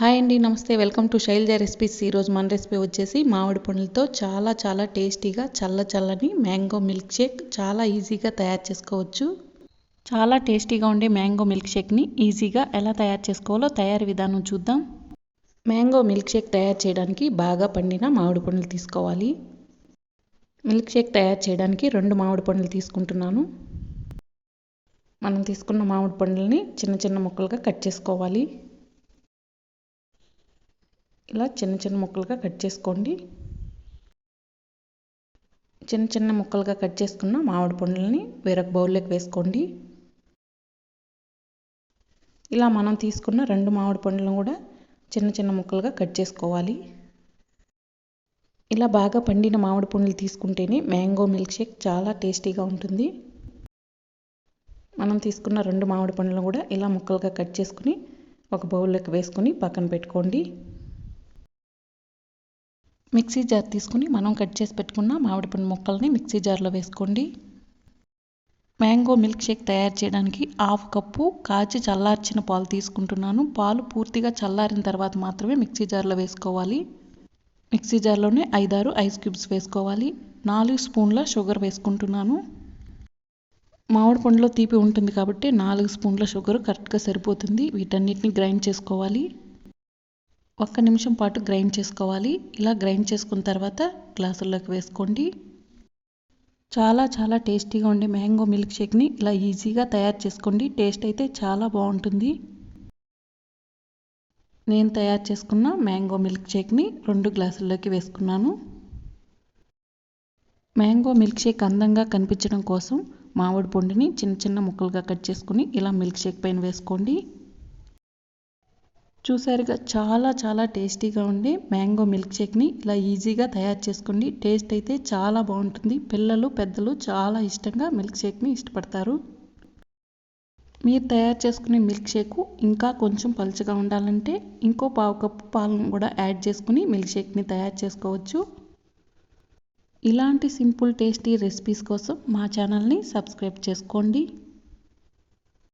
Hi అండి నమస్తే. Welcome to Shailaja recipes. ఈరోజు మన రెసిపీ వచ్చేసి మామిడి పండ్లతో చాలా చాలా టేస్టీగా చల్ల చల్లని మ్యాంగో మిల్క్ షేక్ చాలా ఈజీగా తయారు చేసుకోవచ్చు. చాలా టేస్టీగా ఉండే మ్యాంగో మిల్క్ షేక్ని ఈజీగా ఎలా తయారు చేసుకోవాలో తయారీ విధానం చూద్దాం. మ్యాంగో మిల్క్ షేక్ తయారు చేయడానికి బాగా పండిన మామిడి పండ్లు తీసుకోవాలి. మిల్క్ షేక్ తయారు చేయడానికి రెండు మామిడి పండ్లు తీసుకుంటున్నాను. మనం తీసుకున్న మామిడి పండ్లని చిన్న చిన్న ముక్కలుగా కట్ చేసుకోవాలి. ఇలా చిన్న చిన్న ముక్కలుగా కట్ చేసుకోండి. చిన్న చిన్న ముక్కలుగా కట్ చేసుకున్న మామిడి పండ్లని వేరొక బౌల్లోకి వేసుకోండి. ఇలా మనం తీసుకున్న రెండు మామిడి పండ్లను కూడా చిన్న చిన్న ముక్కలుగా కట్ చేసుకోవాలి. ఇలా బాగా పండిన మామిడి పండ్లు తీసుకుంటేనే మ్యాంగో మిల్క్ షేక్ చాలా టేస్టీగా ఉంటుంది. మనం తీసుకున్న రెండు మామిడి పండ్లను కూడా ఇలా ముక్కలుగా కట్ చేసుకుని ఒక బౌల్లోకి వేసుకుని పక్కన పెట్టుకోండి. మిక్సీ జార్ తీసుకుని మనం కట్ చేసి పెట్టుకున్న మామిడి పండు ముక్కల్ని మిక్సీ జార్లో వేసుకోండి. మ్యాంగో మిల్క్ షేక్ తయారు చేయడానికి హాఫ్ కప్పు కాచి చల్లార్చిన పాలు తీసుకుంటున్నాను. పాలు పూర్తిగా చల్లారిన తర్వాత మాత్రమే మిక్సీ జార్లో వేసుకోవాలి. మిక్సీ జార్లోనే ఐదారు ఐస్ క్యూబ్స్ వేసుకోవాలి. నాలుగు స్పూన్ల షుగర్ వేసుకుంటున్నాను. మామిడి పండులో తీపి ఉంటుంది కాబట్టి నాలుగు స్పూన్ల షుగర్ కరెక్ట్గా సరిపోతుంది. వీటన్నిటిని గ్రైండ్ చేసుకోవాలి. ఒక్క నిమిషం పాటు గ్రైండ్ చేసుకోవాలి. ఇలా గ్రైండ్ చేసుకున్న తర్వాత గ్లాసుల్లోకి వేసుకోండి. చాలా చాలా టేస్టీగా ఉండే మ్యాంగో మిల్క్ షేక్ని ఇలా ఈజీగా తయారు చేసుకోండి. టేస్ట్ అయితే చాలా బాగుంటుంది. నేను తయారు చేసుకున్న మ్యాంగో మిల్క్ షేక్ని రెండు గ్లాసుల్లోకి వేసుకున్నాను. మ్యాంగో మిల్క్ షేక్ అందంగా కనిపించడం కోసం మామిడి పండుని చిన్న చిన్న ముక్కలుగా కట్ చేసుకుని ఇలా మిల్క్ షేక్ పైన వేసుకోండి. చూసారుగా చాలా చాలా టేస్టీగా ఉండే మ్యాంగో మిల్క్ షేక్ని ఇలా ఈజీగా తయారు చేసుకోండి. టేస్ట్ అయితే చాలా బాగుంటుంది. పిల్లలు పెద్దలు చాలా ఇష్టంగా మిల్క్ షేక్ని ఇష్టపడతారు. మీరు తయారు చేసుకునే మిల్క్ షేక్ ఇంకా కొంచెం పలుచగా ఉండాలంటే ఇంకో పావు కప్పు పాలను కూడా యాడ్ చేసుకుని మిల్క్ షేక్ని తయారు చేసుకోవచ్చు. ఇలాంటి సింపుల్ టేస్టీ రెసిపీస్ కోసం మా ఛానల్ని సబ్స్క్రైబ్ చేసుకోండి.